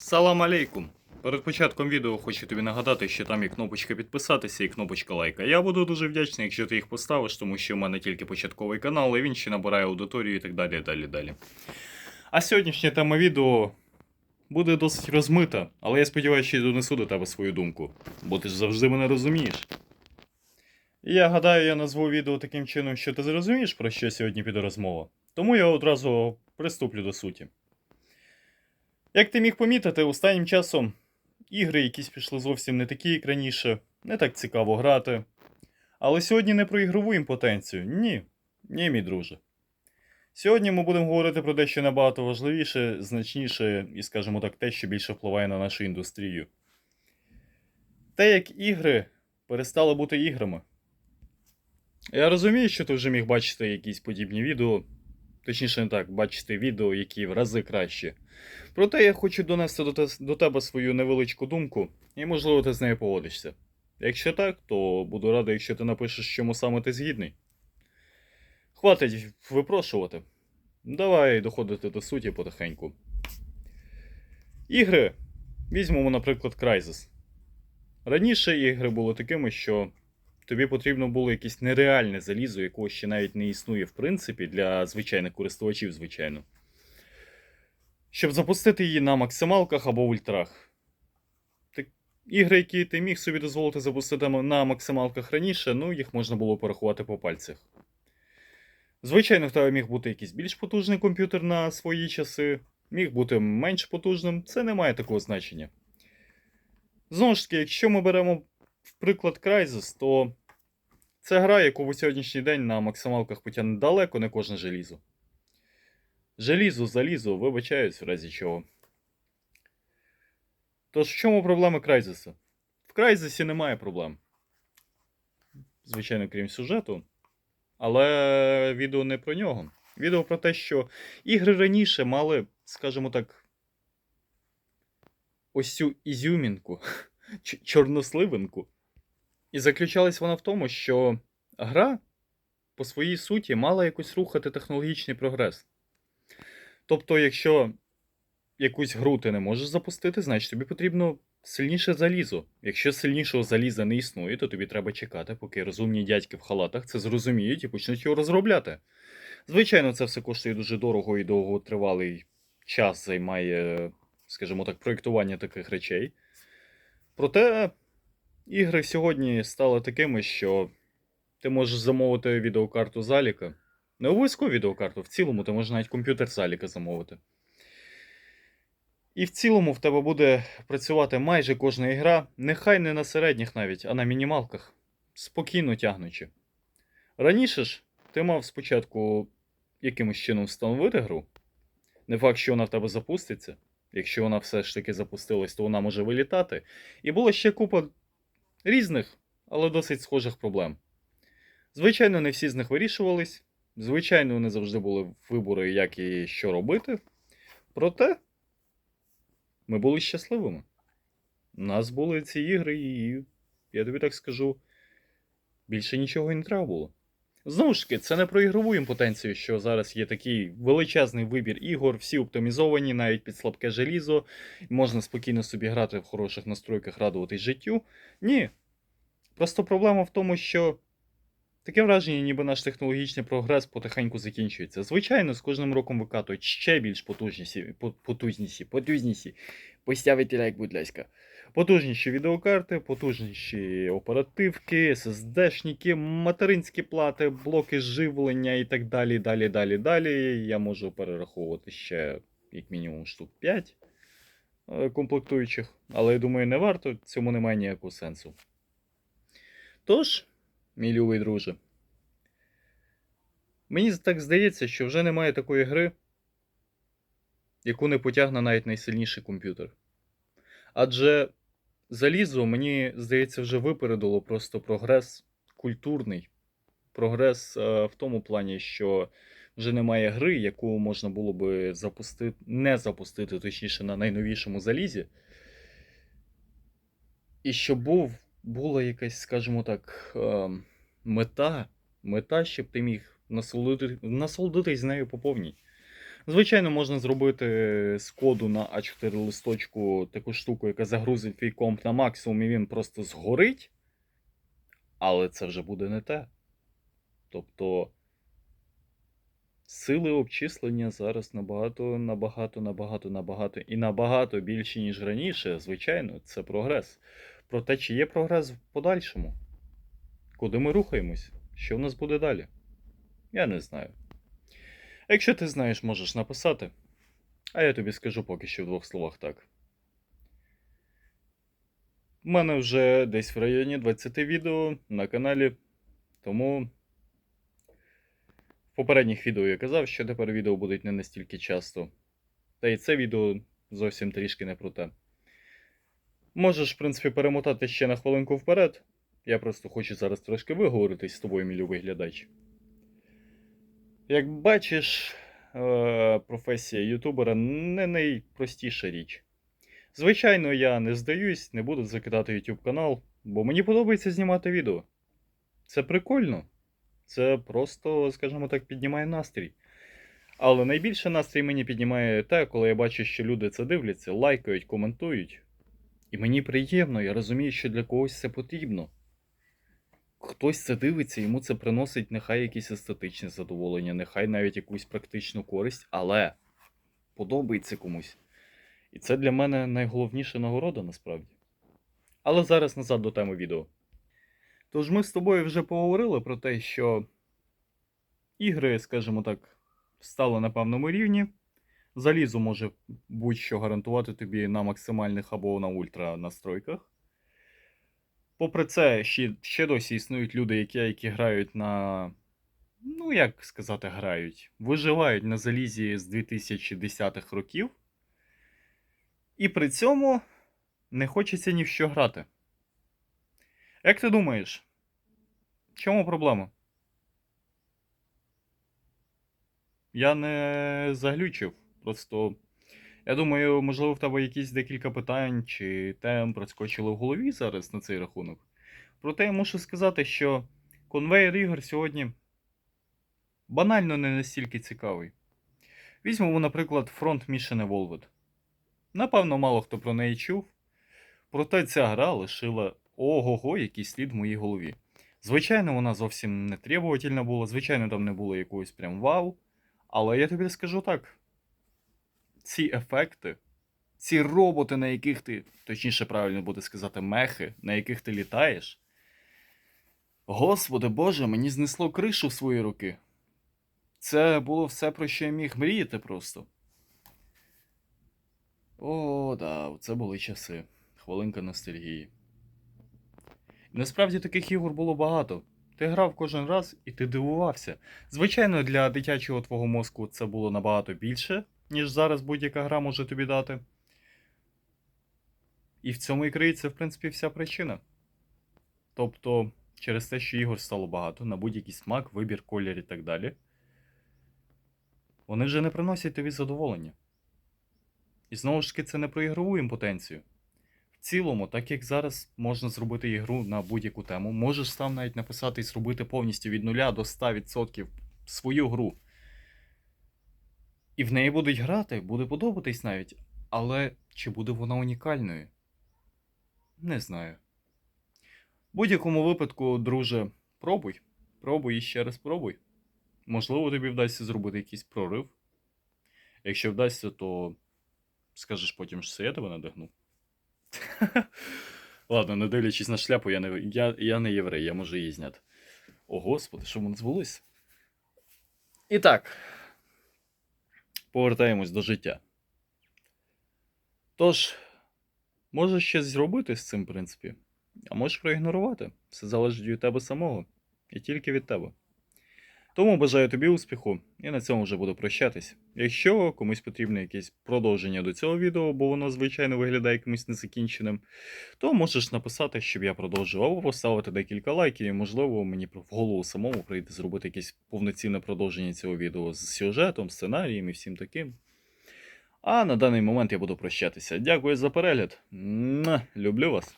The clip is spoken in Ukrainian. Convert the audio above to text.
Салам алейкум! Перед початком відео хочу тобі нагадати, що там є кнопочка підписатися і кнопочка лайка. Я буду дуже вдячний, якщо ти їх поставиш, тому що в мене тільки початковий канал, і він ще набирає аудиторію і так далі, далі, далі. А сьогоднішня тема відео буде досить розмита, але я сподіваюся, що я донесу до тебе свою думку, бо ти ж завжди мене розумієш. І я гадаю, я назву відео таким чином, що ти зрозумієш, про що сьогодні піде розмова. Тому я одразу приступлю до суті. Як ти міг помітити, останнім часом ігри якісь пішли зовсім не такі, як раніше, не так цікаво грати. Але сьогодні не про ігрову імпотенцію. Ні. Ні, мій друже. Сьогодні ми будемо говорити про дещо набагато важливіше, значніше і, скажімо так, те, що більше впливає на нашу індустрію. Те, як ігри перестали бути іграми. Я розумію, що ти вже міг бачити якісь подібні відео, точніше не так, бачити відео, які в рази кращі. Проте я хочу донести до, те, до тебе свою невеличку думку, і можливо ти з нею погодишся. Якщо так, то буду радий, якщо ти напишеш, чому саме ти згідний. Хватить випрошувати. Давай доходити до суті потихеньку. Ігри. Візьмемо, наприклад, Crysis. Раніше ігри були такими, що тобі потрібно було якесь нереальне залізо, якого ще навіть не існує в принципі для звичайних користувачів, звичайно щоб запустити її на максималках або ультрах. Так, ігри, які ти міг собі дозволити запустити на максималках раніше, ну їх можна було порахувати по пальцях. Звичайно, в тебе міг бути якийсь більш потужний комп'ютер на свої часи, міг бути менш потужним, це не має такого значення. Знову ж таки, якщо ми беремо приклад Crysis, то це гра, яку в сьогоднішній день на максималках потягне далеко не кожне желізо. Желізо, залізо, вибачаюсь в разі чого. Тож в чому проблема Крайзиса? В Крайзисі немає проблем. Звичайно, крім сюжету. Але відео не про нього. Відео про те, що ігри раніше мали, скажімо так, ось цю ізюмінку, чорносливинку. І заключалась вона в тому, що гра по своїй суті мала якось рухати технологічний прогрес. Тобто, якщо якусь гру ти не можеш запустити, значить тобі потрібно сильніше залізо. Якщо сильнішого заліза не існує, то тобі треба чекати, поки розумні дядьки в халатах це зрозуміють і почнуть його розробляти. Звичайно, це все коштує дуже дорого і довготривалий час займає, скажімо так, проєктування таких речей. Проте ігри сьогодні стали такими, що ти можеш замовити відеокарту заліка. Не обов'язково відеокарту, в цілому ти можеш навіть комп'ютер заліка замовити. І в цілому в тебе буде працювати майже кожна ігра, нехай не на середніх навіть, а на мінімалках, спокійно тягнучи. Раніше ж ти мав спочатку якимось чином встановити гру. Не факт, що вона в тебе запуститься. Якщо вона все ж таки запустилась, то вона може вилітати. І була ще купа різних, але досить схожих проблем. Звичайно, не всі з них вирішувались. Звичайно, не завжди були вибори, як і що робити. Проте ми були щасливими. У нас були ці ігри, і я тобі так скажу, більше нічого і не треба було. Знову ж таки, це не про ігрову імпотенцію, що зараз є такий величезний вибір ігор, всі оптимізовані, навіть під слабке желізо, можна спокійно собі грати в хороших настройках, радуватись життю. Ні. Просто проблема в тому, що Таке враження, ніби наш технологічний прогрес потихеньку закінчується. Звичайно, з кожним роком викатують ще більш потужніші, по- потужніші, потужніші. Поставити лайк, будь ласка. Потужніші відеокарти, потужніші оперативки, SSD-шники, материнські плати, блоки живлення і так далі, далі, далі, далі. Я можу перераховувати ще як мінімум штук 5 е, комплектуючих, але я думаю, не варто, цьому немає ніякого сенсу. Тож мій любий друже. Мені так здається, що вже немає такої гри, яку не потягне навіть найсильніший комп'ютер. Адже залізо, мені здається, вже випередило просто прогрес культурний. Прогрес е, в тому плані, що вже немає гри, яку можна було би запустити, не запустити, точніше, на найновішому залізі. І щоб був була якась, скажімо так, е, мета, мета, щоб ти міг насолодити, насолодитись нею по повній. Звичайно, можна зробити з коду на А4 листочку таку штуку, яка загрузить твій комп на максимум, і він просто згорить. Але це вже буде не те. Тобто. Сили обчислення зараз набагато, набагато, набагато, набагато і набагато більші, ніж раніше. Звичайно, це прогрес. Проте, чи є прогрес в подальшому? Куди ми рухаємось? Що в нас буде далі? Я не знаю. Якщо ти знаєш, можеш написати. А я тобі скажу поки що в двох словах так. У мене вже десь в районі 20 відео на каналі, тому в попередніх відео я казав, що тепер відео будуть не настільки часто. Та і це відео зовсім трішки не про те. Можеш, в принципі, перемотати ще на хвилинку вперед. Я просто хочу зараз трошки виговоритись з тобою, мій любий глядач. Як бачиш, е, професія ютубера не найпростіша річ. Звичайно, я не здаюсь, не буду закидати YouTube канал, бо мені подобається знімати відео. Це прикольно. Це просто, скажімо так, піднімає настрій. Але найбільше настрій мені піднімає те, коли я бачу, що люди це дивляться, лайкають, коментують. І мені приємно, я розумію, що для когось це потрібно. Хтось це дивиться, йому це приносить нехай якесь естетичне задоволення, нехай навіть якусь практичну користь, але подобається комусь. І це для мене найголовніша нагорода насправді. Але зараз назад до теми відео. Тож ми з тобою вже поговорили про те, що ігри, скажімо так, стали на певному рівні. Залізо може будь-що гарантувати тобі на максимальних або на ультра настройках. Попри це, ще, ще досі існують люди, які, які грають на. Ну, як сказати, грають, виживають на залізі з 2010-х років. І при цьому не хочеться ні в що грати. Як ти думаєш, в чому проблема? Я не заглючив. Просто. Я думаю, можливо, в тебе якісь декілька питань чи тем проскочили в голові зараз на цей рахунок. Проте я мушу сказати, що конвейер ігор сьогодні банально не настільки цікавий. Візьмемо, наприклад, Front Mission Evolved. Напевно, мало хто про неї чув. Проте ця гра лишила ого-го, який слід в моїй голові. Звичайно, вона зовсім не требовательна була, звичайно, там не було якогось прям вау. Але я тобі скажу так: ці ефекти, ці роботи, на яких ти, точніше, правильно буде сказати, мехи, на яких ти літаєш. Господи Боже, мені знесло кришу в свої руки. Це було все, про що я міг мріяти просто. О, да, це були часи. Хвилинка ностальгії. Насправді таких ігор було багато. Ти грав кожен раз і ти дивувався. Звичайно, для дитячого твого мозку це було набагато більше, ніж зараз будь-яка гра може тобі дати. І в цьому і криється, в принципі, вся причина. Тобто, через те, що ігор стало багато, на будь-який смак, вибір, колір і так далі. Вони вже не приносять тобі задоволення. І знову ж таки, це не про ігрову імпотенцію. В цілому, так як зараз можна зробити ігру на будь-яку тему, можеш сам навіть написати і зробити повністю від 0 до 100% свою гру. І в неї будуть грати, буде подобатись навіть. Але чи буде вона унікальною? Не знаю. В будь-якому випадку, друже, пробуй. Пробуй і ще раз пробуй. Можливо, тобі вдасться зробити якийсь прорив. Якщо вдасться, то скажеш потім, що це я тебе надихнув. Ладно, не дивлячись на шляпу, я не, я, я не єврей, я можу її зняти. О, господи, що в мене збулося? І так, повертаємось до життя. Тож, можеш щось зробити з цим, в принципі, а можеш проігнорувати. Все залежить від тебе самого і тільки від тебе. Тому бажаю тобі успіху і на цьому вже буду прощатись. Якщо комусь потрібне якесь продовження до цього відео, бо воно звичайно виглядає якимось незакінченим, то можеш написати, щоб я продовжував, або поставити декілька лайків, і можливо мені в голову самому прийде зробити якесь повноцінне продовження цього відео з сюжетом, сценарієм і всім таким. А на даний момент я буду прощатися. Дякую за перегляд. Люблю вас.